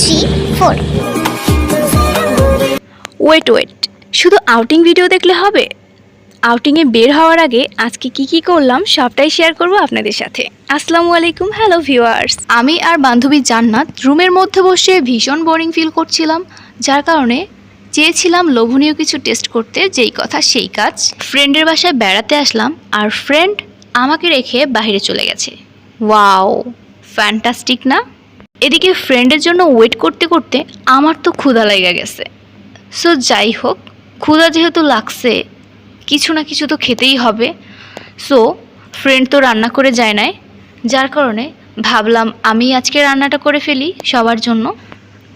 Three four wait wait শুধু outing video দেখলে হবে? আউটিংয়ে বের হওয়ার আগে আজকে কি কি করলাম সবটাই শেয়ার করব আপনাদের সাথে। আসসালামু আলাইকুম হ্যালো ভিউয়ার্স আমি আর বান্ধবী জান্নাত রুমের মধ্যে বসে ভীষণ বোরিং ফিল করছিলাম যার কারণে চেয়েছিলাম লোভনীয় কিছু টেস্ট করতে যেই কথা সেই কাজ। ফ্রেন্ডের বাসায় বেড়াতে আসলাম আর ফ্রেন্ড আমাকে রেখে বাইরে চলে গেছে। ওয়াও ফ্যান্টাস্টিক না? এদিকে ফ্রেন্ডের জন্য ওয়েট করতে করতে আমার তো ক্ষুধা লেগে গেছে। সো যাই হোক, ক্ষুধা যেহেতু লাগছে, কিছু না কিছু তো খেতেই হবে। সো ফ্রেন্ড তো রান্না করে যায় নাই, যার কারণে ভাবলাম আমি আজকে রান্নাটা করে ফেলি সবার জন্য।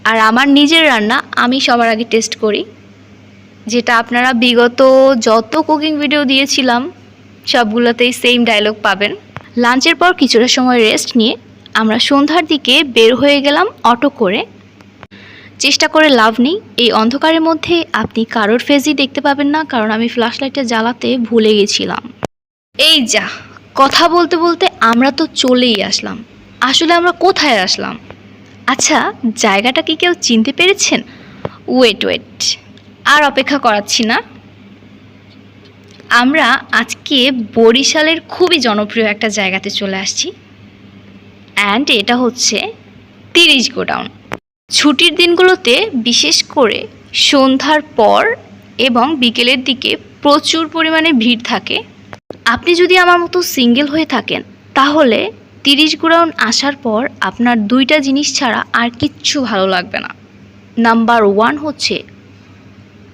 আর আমার নিজের রান্না আমি সবার আগে টেস্ট করি। যেটা আপনারা বিগত যত কুকিং ভিডিও দিয়েছিলাম, সবগুলোতেই সেম ডায়লগ পাবেন। লাঞ্চের পর কিছুটা সময় রেস্ট নিয়ে আমরা সন্ধ্যার দিকে বের হয়ে গেলাম অটো করে। চেষ্টা করে লাভ নেই। এই অন্ধকারের মধ্যে আপনি কারোর ফেজই দেখতে পাবেন না, কারণ আমি ফ্ল্যাশ লাইটটা জ্বালাতে ভুলে গেছিলাম। এই যা, কথা বলতে বলতে আমরা তো চলেই আসলাম। আসলে আমরা কোথায় আসলাম? আচ্ছা জায়গাটা কি কেউ চিনতে পেরেছেন? ওয়েট ওয়েট আর অপেক্ষা করাচ্ছি না। আমরা আজকে বরিশালের খুবই জনপ্রিয় একটা জায়গাতে চলে আসছি। অ্যান্ড এটা হচ্ছে তিরিশ গোডাউন। ছুটির দিনগুলোতে বিশেষ করে সন্ধ্যার পর এবং বিকেলের দিকে প্রচুর পরিমাণে ভিড় থাকে। আপনি যদি আমার মতো সিঙ্গেল হয়ে থাকেন, তাহলে তিরিশ গ্রাউন্ড আসার পর আপনার দুইটা জিনিস ছাড়া আর কিচ্ছু ভালো লাগবে না। নাম্বার ওয়ান হচ্ছে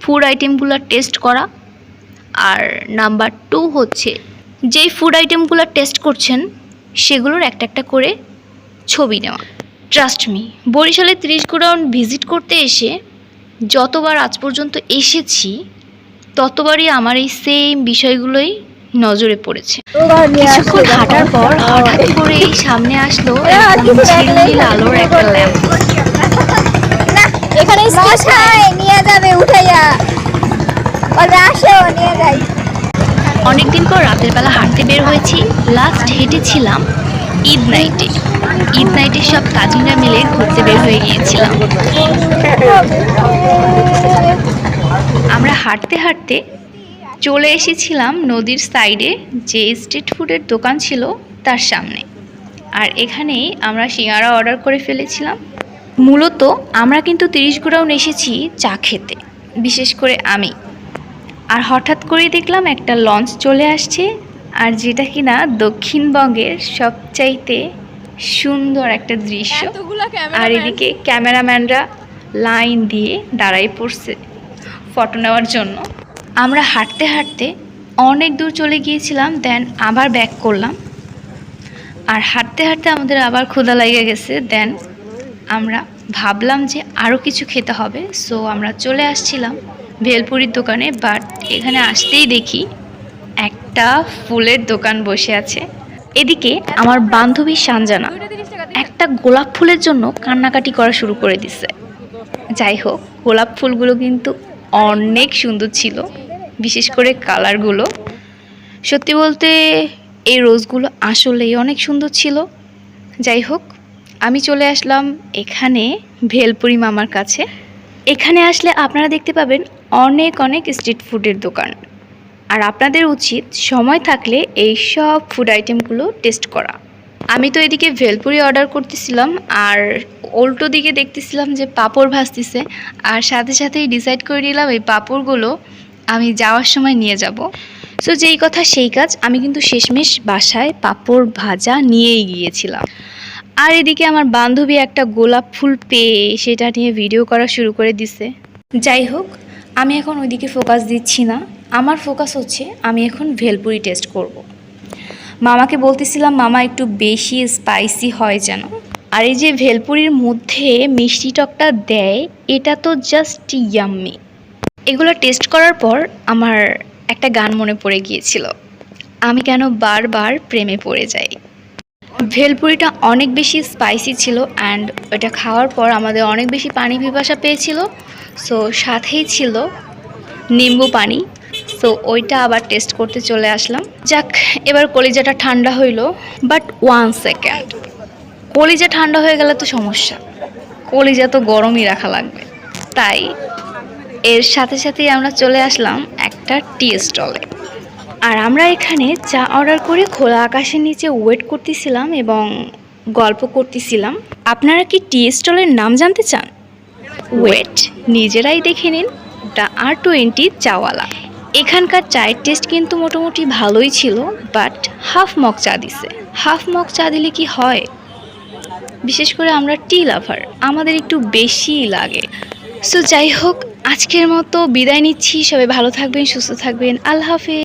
ফুড আইটেমগুলো টেস্ট করা। আর নাম্বার টু হচ্ছে যেই ফুড আইটেমগুলো টেস্ট করছেন, সেগুলোর একটা একটা করে ছবি নেওয়া। ট্রাস্ট মি বরিশালে ত্রিশ গোডাউন ভিজিট করতে এসে যতবার আজ পর্যন্ত এসেছি ততবারই আমার এই সেম বিষয়গুলোই নজরে পড়েছে। কিছুক্ষণ হাঁটার পর হঠাৎ করে এই সামনে আসলো আলোর একটা ল্যাম্প এখানে নিয়ে যাবে উঠাইয়া বলবে নিয়ে যাই। অনেকদিন পর রাতের বেলা হাঁটতে বের হয়েছি। লাস্ট হেঁটেছিলাম। ঈদ নাইটে। ঈদ নাইটে সব কাজিনরা মিলে ঘুরতে বের হয়ে গিয়েছিলাম। আমরা হাঁটতে হাঁটতে চলে এসেছিলাম নদীর সাইডে যে স্ট্রিট ফুডের দোকান ছিল তার সামনে। আর এখানেই আমরা সিঙ্গারা অর্ডার করে ফেলেছিলাম। মূলত আমরা কিন্তু তিরিশ গোড়াউন এসেছি চা খেতে, বিশেষ করে আমি। আর হঠাৎ করে দেখলাম একটা লঞ্চ চলে আসছে আর যেটা কিনা দক্ষিণবঙ্গের সবচাইতে সুন্দর একটা দৃশ্য। আর এদিকে ক্যামেরাম্যানরা লাইন দিয়ে দাঁড়াই পড়ছে ফটো নেওয়ার জন্য। আমরা হাঁটতে হাঁটতে অনেক দূর চলে গিয়েছিলাম দেন আবার ব্যাক করলাম। আর হাঁটতে হাঁটতে আমাদের আবার ক্ষুধা লেগে গেছে দেন আমরা ভাবলাম যে আরও কিছু খেতে হবে। সো আমরা চলে আসছিলাম ভেলপুরির দোকানে বাট এখানে আসতেই দেখি একটা ফুলের দোকান বসে আছে। এদিকে আমার বান্ধবী সানজানা একটা গোলাপ ফুলের জন্য কান্নাকাটি করা শুরু করে দিছে। যাই হোক, গোলাপ ফুলগুলো কিন্তু অনেক সুন্দর ছিল, বিশেষ করে কালারগুলো। সত্যি বলতে এই রোজগুলো আসলেই অনেক সুন্দর ছিল। যাই হোক, আমি চলে আসলাম এখানে ভেলপুরি মামার কাছে। এখানে আসলে আপনারা দেখতে পাবেন অনেক অনেক স্ট্রিট ফুডের দোকান। আর আপনাদের উচিত সময় থাকলে এই সব ফুড আইটেমগুলো টেস্ট করা। আমি তো এদিকে ভেলপুরি অর্ডার করতেছিলাম আর উল্টো দিকে দেখতেছিলাম যে পাপড় ভাজতেছে আর সাথে সাথেই ডিসাইড করে নিলাম এই পাপড়গুলো আমি যাওয়ার সময় নিয়ে যাব। সো যেই কথা সেই কাজ, আমি কিন্তু শেষমেশ বাসায় পাপড় ভাজা নিয়েই গিয়েছিলাম। আর এদিকে আমার বান্ধবী একটা গোলাপ ফুল পেয়ে সেটা নিয়ে ভিডিও করা শুরু করে দিছে। যাই হোক, আমি এখন ওইদিকে ফোকাস দিচ্ছি না। আমার ফোকাস হচ্ছে আমি এখন ভেলপুরি টেস্ট করব। মামাকে বলতেছিলাম, মামা, একটু বেশি স্পাইসি হয় যেন। আর এই যে ভেলপুরির মধ্যে মিষ্টি টকটা দেয়, এটা তো জাস্ট ইয়াম্মি এগুলো টেস্ট করার পর আমার একটা গান মনে পড়ে গিয়েছিল। আমি কেন বারবার প্রেমে পড়ে যাই। ভেলপুরিটা অনেক বেশি স্পাইসি ছিল অ্যান্ড ওটা খাওয়ার পর আমাদের অনেক বেশি পানি পিপাসা পেয়েছিল। সো সাথেই ছিল নিম্বু পানি। সো ওইটা আবার টেস্ট করতে চলে আসলাম। যাক, এবার কলিজাটা ঠান্ডা হইল বাট ওয়ান সেকেন্ড কলিজা ঠান্ডা হয়ে গেলে তো সমস্যা। কলিজা তো গরমই রাখা লাগবে। তাই এর সাথে সাথেই আমরা চলে আসলাম একটা টি স্টলে। আর আমরা এখানে চা অর্ডার করে খোলা আকাশের নিচে ওয়েট করতেছিলাম এবং গল্প করতেছিলাম। আপনারা কি টি স্টলের নাম জানতে চান? ওয়েট নিজেরাই দেখে নিন। The R twenty chaiwala. এখানকার চায়ের টেস্ট কিন্তু মোটামুটি ভালোই ছিল বাট হাফ মগ চা দিছে। হাফ মগ চা দিলে কি হয়? বিশেষ করে আমরা টি লাভার আমাদের একটু বেশি লাগে। সো যাই হোক, আজকের মতো বিদায় নিচ্ছি। সবাই ভালো থাকবেন, সুস্থ থাকবেন। আল্লাহ হাফেজ।